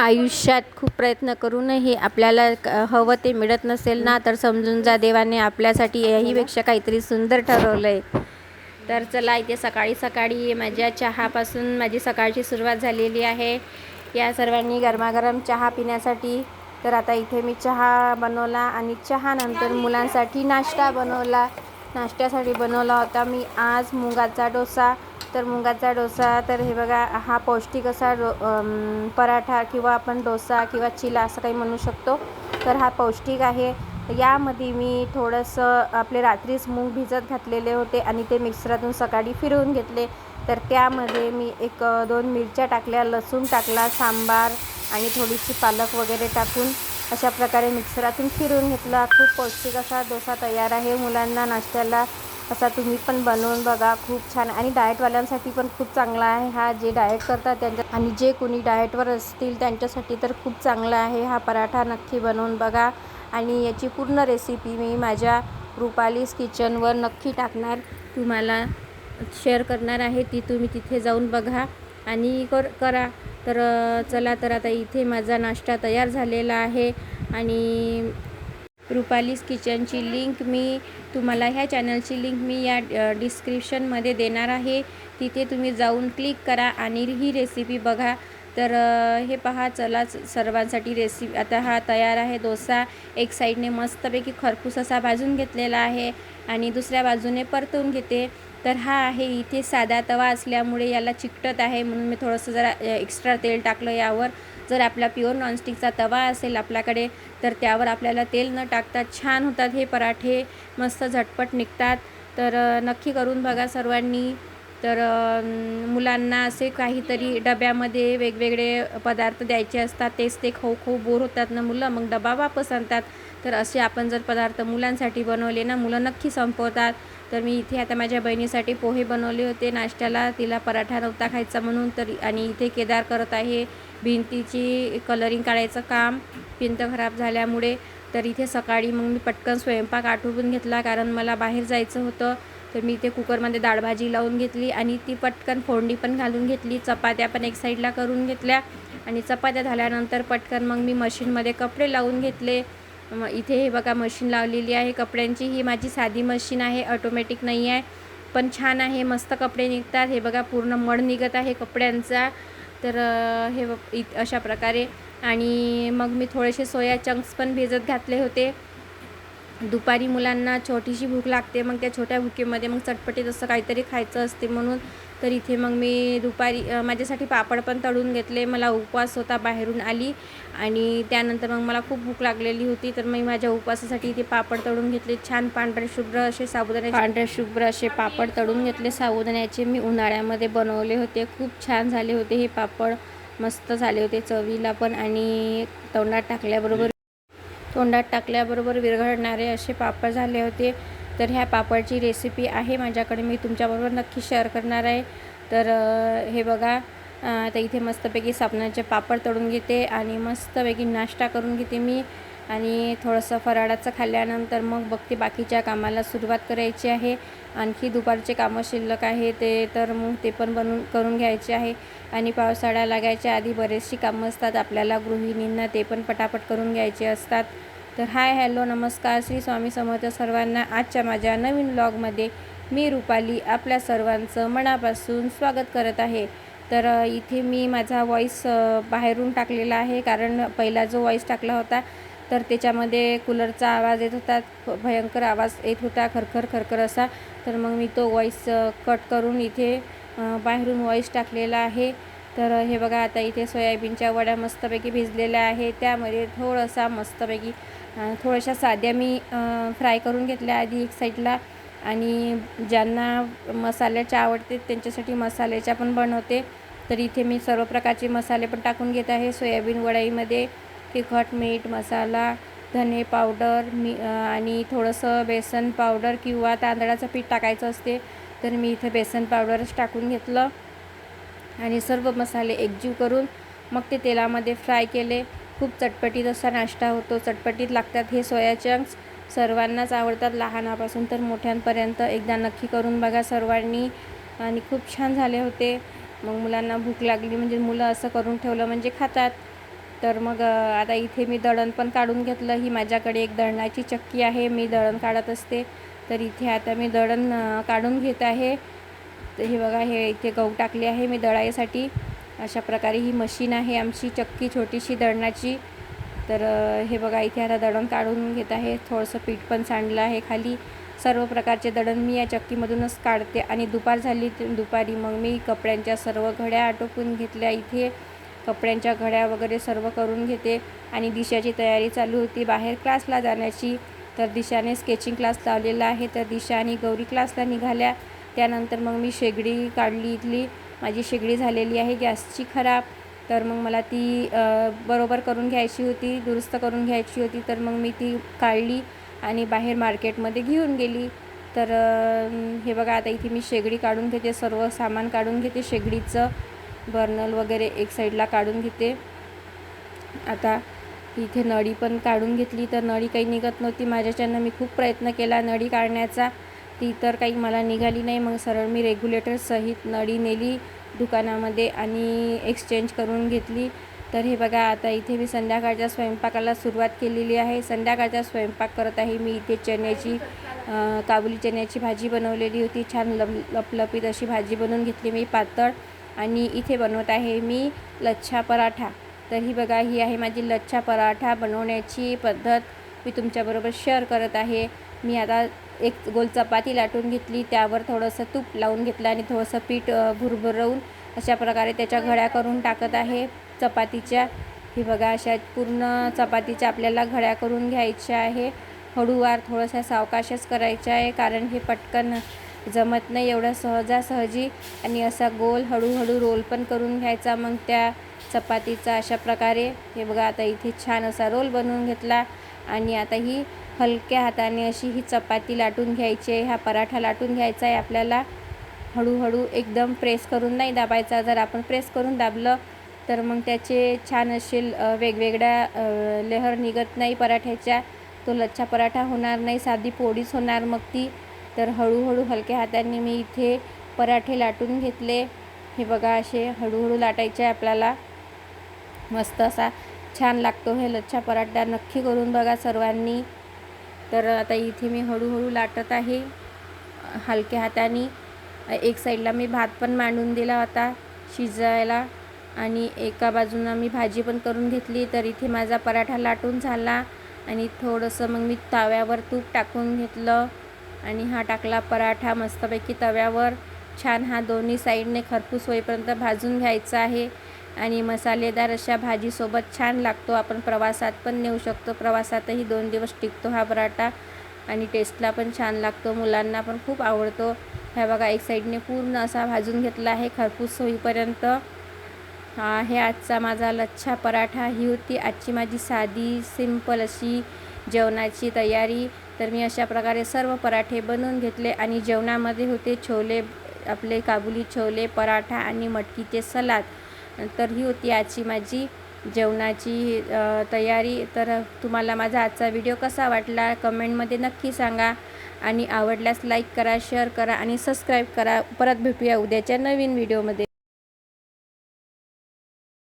आयुष्यात खूप प्रयत्न करूनही आपल्याला क- हवं ते मिळत नसेल ना तर समजून जा देवाने आपल्यासाठी याहीपेक्षा काहीतरी सुंदर ठरवलं आहे तर चला इथे सकाळी सकाळी माझ्या चहापासून माझी सकाळची सुरुवात झालेली आहे. या सर्वांनी गरमागरम चहा पिण्यासाठी तर आता इथे मी चहा बनवला आणि चहानंतर मुलांसाठी नाश्ता बनवला. नाश्त्यासाठी बनवला होता मी आज मुगाचा डोसा. तर मुगाचा डोसा तर हे बघा हा पौष्टिक असा डो पराठा किंवा आपण डोसा किंवा चिला असं काही म्हणू शकतो. तर हा पौष्टिक आहे. यामध्ये मी थोडंसं आपले रात्रीच मूग भिजत घातलेले होते आणि ते मिक्सरातून सकाळी फिरवून घेतले. तर त्यामध्ये मी एक दोन मिरच्या टाकल्या लसूण टाकला सांबार आणि थोडीशी पालक वगैरे टाकून अशा प्रकारे मिक्सरातून फिरवून घेतला. खूप पौष्टिक असा डोसा तयार आहे मुलांना नाश्त्याला. असा तुम्ही पण बनवून बघा खूप छान. आणि डाएटवाल्यांसाठी पण खूप चांगला आहे हा जे डाएट करतात त्यांच्या आणि जे कोणी डाएटवर असतील त्यांच्यासाठी तर खूप चांगला आहे हा पराठा. नक्की बनवून बघा. आणि याची पूर्ण रेसिपी मी माझ्या रुपालीस किचनवर नक्की टाकणार. तुम्हाला शेअर करणार आहे ती तुम्ही तिथे जाऊन बघा. आणि कर करा. तर चला तर आता इथे माझा नाश्ता तयार झालेला आहे. आणि रुपालीस किचनची लिंक मी तुम्हाला ह्या चॅनलची लिंक मी या डिस्क्रिप्शनमध्ये देणार आहे. तिथे तुम्ही जाऊन क्लिक करा आणि ही रेसिपी बघा. तर हे पहा चला सर्वांसाठी रेसिपी आता हा तयार आहे डोसा एक साईडने मस्तपैकी खरपूस असा भाजून घेतलेला आहे आणि दुसऱ्या बाजूने परतवून घेते. तर हा आहे इथे साधा तवा असल्यामुळे याला चिकटत आहे म्हणून मी थोडंसं जरा एक्स्ट्रा तेल टाकलं यावर. जर आपला प्युअर नॉनस्टिकचा तवा असेल आपल्याकडे तर त्यावर आपल्याला तेल न टाकता छान होतात हे पराठे. मस्त झटपट निघतात. तर नक्की करून बघा सर्वांनी. तर मुलांना असे काहीतरी डब्यामध्ये वेगवेगळे पदार्थ द्यायचे असतात तेच ते खाऊ खाऊ बोर होतात ना मुलं मग डबा वापस आणतात. तर असे आपण जर पदार्थ मुलांसाठी बनवले ना मुलं नक्की संपवतात. तर मी इथे आता माझ्या बहिणीसाठी पोहे बनवले होते नाश्त्याला तिला पराठा नव्हता खायचा म्हणून तर आणि इथे केदार करत आहे. भिंतीची कलरिंग काढायचं काम भिंत खराब झाल्यामुळे. तर इथे सकाळी मग मी पटकन स्वयंपाक आठवून घेतला कारण मला बाहेर जायचं होतं. तर मी ते कुकरमध्ये डाळभाजी लावून घेतली आणि ती पटकन फोडणी पण घालून घेतली. चपात्या पण एक साईडला करून घेतल्या आणि चपात्या झाल्यानंतर पटकन मग मी मशीनमध्ये कपडे लावून घेतले. मग इथे हे बघा मशीन लावलेली आहे. कपड्यांची ही माझी साधी मशीन आहे. ऑटोमॅटिक नाही आहे. पण छान आहे. मस्त कपडे निघतात. हे बघा पूर्ण मड निघत आहे कपड्यांचा. तर हे बघ- अशा प्रकारे. आणि मग मी थोडेसे सोया चंक्स पण भिजत घातले होते. दुपारी मुलांना छोटीशी भूक लागते मग त्या छोट्या भुकेमध्ये मग चटपटीत असं काहीतरी खायचं असते म्हणून. तर इथे मग मी दुपारी माझ्यासाठी पापड पण तळून घेतले. मला उपवास होता बाहेरून आली आणि त्यानंतर मग मला खूप भूक लागलेली होती. तर मी माझ्या उपवासासाठी इथे पापड तळून घेतले. छान पांढरे शुभ्र असे साबुदाणे पांढरे शुभ्र असे पापड तळून घेतले. साबुदाण्याचे मी उन्हाळ्यामध्ये बनवले होते. खूप छान झाले होते हे पापड. मस्त झाले होते चवीला पण आणि तोंडात टाकल्याबरोबर तोंडात टाकल्याबरोबर विरघळणारे असे पापड झाले होते. तर ह्या पापडची रेसिपी आहे माझ्याकडे. मी तुमच्याबरोबर नक्की शेअर करणार आहे. तर हे बघा. तर इथे मस्तपैकी साबणाचे पापड तळून घेते आणि मस्तपैकी नाश्ता करून घेते मी. आणि थोडंसं फराळाचं खाल्ल्यानंतर मग बघते बाकीच्या कामाला सुरुवात करायची आहे. आणखी दुपारचे कामं शिल्लक आहे ते तर मग ते पण बनवून करून घ्यायचे आहे. आणि पावसाळा लागायच्या आधी बरेचशी कामं असतात आपल्याला गृहिणींना ते पण पटापट करून घ्यायचे असतात. तर हाय हॅलो नमस्कार. श्री स्वामी समर्थ सर्वांना आजच्या माझ्या नवीन ब्लॉगमध्ये मी रुपाली आपल्या सर्वांचं मनापासून स्वागत करत आहे. तर इथे मी माझा वॉईस बाहेरून टाकलेला आहे कारण पहिला जो वॉईस टाकला होता तर त्याच्यामध्ये कूलरचा आवाज येत होता. भयंकर आवाज येत होता खरखर खरखर असा. तर मग मी तो वॉईस कट करून इथे बाहेरून वॉईस टाकलेला आहे. तर हे बघा आता इथे सोयाबीनच्या वड्या मस्तपैकी भिजलेल्या आहे त्यामध्ये थोडासा मस्तपैकी थोड्याशा साध्या मी फ्राय करून घेतल्या आधी एक साईडला आणि ज्यांना मसाल्याच्या आवडते त्यांच्यासाठी मसाल्याच्या पण बनवते. तर इथे मी सर्व प्रकारचे मसाले पण टाकून घेत आहे सोयाबीन वडाईमध्ये तिखट मीठ मसाला धने पावडर मी आणि थोडंसं बेसन पावडर किंवा तांदळाचं पीठ टाकायचं असते तर मी इथे बेसन पावडरच टाकून घेतलं. आणि सर्व मसाले एकजीव करून मग ते तेलामध्ये फ्राय केले. खूप चटपटीत असा नाश्ता होतो. चटपटीत लागतात हे सोया चंक्स. सर्वांनाच आवडतात लहानापासून तर मोठ्यांपर्यंत. एकदा नक्की करून बघा सर्वांनी. आणि खूप छान झाले होते. मग मुलांना भूक लागली. म्हणजे मुलं असं करून ठेवलं म्हणजे खातात. तर मग आता इथे मी दळण पण काढून घेतलं. ही माझ्याकडे एक दळणाची चक्की आहे. मी दळण काढत असते. तर इथे आता मी दळण काढून घेत आहे. तर हे बघा हे इथे गहू टाकले आहे मी दळायसाठी. अशा प्रकारे ही मशीन आहे आमची चक्की छोटीशी दळणाची. तर हे बघा इथे आता दळण काढून घेत आहे. थोडंसं पीठ पण सांडलं आहे खाली. सर्व प्रकारचे दळण मी या चक्कीमधूनच काढते. आणि दुपार झाली दुपारी मग मी कपड्यांच्या सर्व घड्या आटोपून घेतल्या इथे. कपड्यांच्या घड्या वगैरे सर्व करून घेते आणि दिशाची तयारी चालू होती. बाहेर क्लासला जाण्याची. तर दिशाने स्केचिंग क्लास लावलेला आहे. तर दिशा आणि गौरी क्लासला निघाल्या. त्यानंतर मग मी शेगडी काढली इथली. माझी शेगडी झालेली आहे. गॅसची खराब. तर मग मला ती बरोबर करून घ्यायची होती. दुरुस्त करून घ्यायची होती. तर मग मी ती काढली आणि बाहेर मार्केटमध्ये घेऊन गेली. तर हे बघा आता इथे मी शेगडी काढून घेते. सर्व सामान काढून घेते शेगडीचं. बर्नल वगैरे एक साईडला काढून घेते. आता इथे नळी पण काढून घेतली तर नळी काही निघत नव्हती माझ्याच्यानं. मी खूप प्रयत्न केला नळी काढण्याचा. ती तर काही मला निघाली नाही. मग सरळ मी रेग्युलेटरसहित नळी नेली दुकानामध्ये आणि एक्सचेंज करून घेतली. तर हे बघा आता इथे मी संध्याकाळच्या स्वयंपाकाला सुरुवात केलेली आहे. संध्याकाळचा स्वयंपाक करत आहे मी. इथे चण्याची काबुली चण्याची भाजी बनवलेली होती. छान लप लपलपीत अशी भाजी बनवून घेतली मी. पातळ आणि इथे बनवत आहे मी लच्छा पराठा. तर ही बघा ही आहे माझी लच्छा पराठा बनवण्याची पद्धत. मी तुमच्याबरोबर शेअर करत आहे. मी आता एक गोल चपाती लाटून घेतली त्यावर थोडंसं तूप लावून घेतलं आणि थोडंसं पीठ भुरभुरवून अशा प्रकारे त्याच्या घड्या करून टाकत आहे चपातीच्या. ही बघा अशा पूर्ण चपातीच्या आपल्याला घड्या करून घ्यायच्या आहे. हळूवार थोडंसं सावकाशच करायचं आहे कारण हे पटकन जमत नाही एवढं सहजासहजी आणि असा गोल हळूहळू रोल पण करून घ्यायचा. मग त्या चपातीचा अशा प्रकारे हे बघा आता इथे छान असा रोल बनवून घेतला. आणि आता ही हलक्या हाताने अशी ही चपाती लाटून घ्यायची आहे. हा पराठा लाटून घ्यायचा आहे आपल्याला. हळूहळू एकदम प्रेस करून नाही दाबायचा. जर आपण प्रेस करून दाबलं तर मग त्याचे छान असे वेगवेगळ्या लेहर निघत नाही पराठ्याच्या. तो लच्छा पराठा होणार नाही साधी पोळीच होणार. मग ती तर हळूहळू हलक्या हाताने मी इथे पराठे लाटून घेतले. हे बघा असे हळूहळू लाटायचे आपल्याला. मस्त असा छान लागतो हे लच्छा पराठा. नक्की करून बघा सर्वांनी. तर आता इथे मी हळूहळू लाटत आहे. हलक्या हाताने. एक साईडला मी भात पण मांडून दिला होता शिजायला. आणि एका बाजूनं मी भाजी पण करून घेतली. तर इथे माझा पराठा लाटून झाला. आणि थोडंसं मग मी तव्यावर तूप टाकून घेतलं. आणि हा टाकला पराठा मस्तपैकी तव्यावर. छान हा दोन्ही साईडने खरपूस होईपर्यंत भाजून घ्यायचा आहे. आणि मसालेदार अशा भाजीसोबत छान लागतो. आपण प्रवासात पण नेऊ शकतो. प्रवासातही दोन दिवस टिकतो हा पराठा. आणि टेस्टला पण छान लागतो. मुलांना पण खूप आवडतो. ह्या बघा एक साईडने पूर्ण असा भाजून घेतला आहे खरपूस होईपर्यंत. हा आहे आजचा माझा लच्छा पराठा. ही होती आजची माझी साधी सिंपल अशी जेवणाची तयारी. तर मी अशा प्रकारे सर्व पराठे बनवून घेतले आणि जेवणामध्ये होते छोले आपले काबुली छोले पराठा आणि मटकीचे सलाद. तर ही होती आजची माझी जेवणाची तयारी. तर तुम्हाला माझा आजचा व्हिडिओ कसा वाटला कमेंटमध्ये नक्की सांगा. आणि आवडल्यास लाईक करा शेअर करा आणि सबस्क्राईब करा. परत भेटूया उद्याच्या नवीन व्हिडिओमध्ये.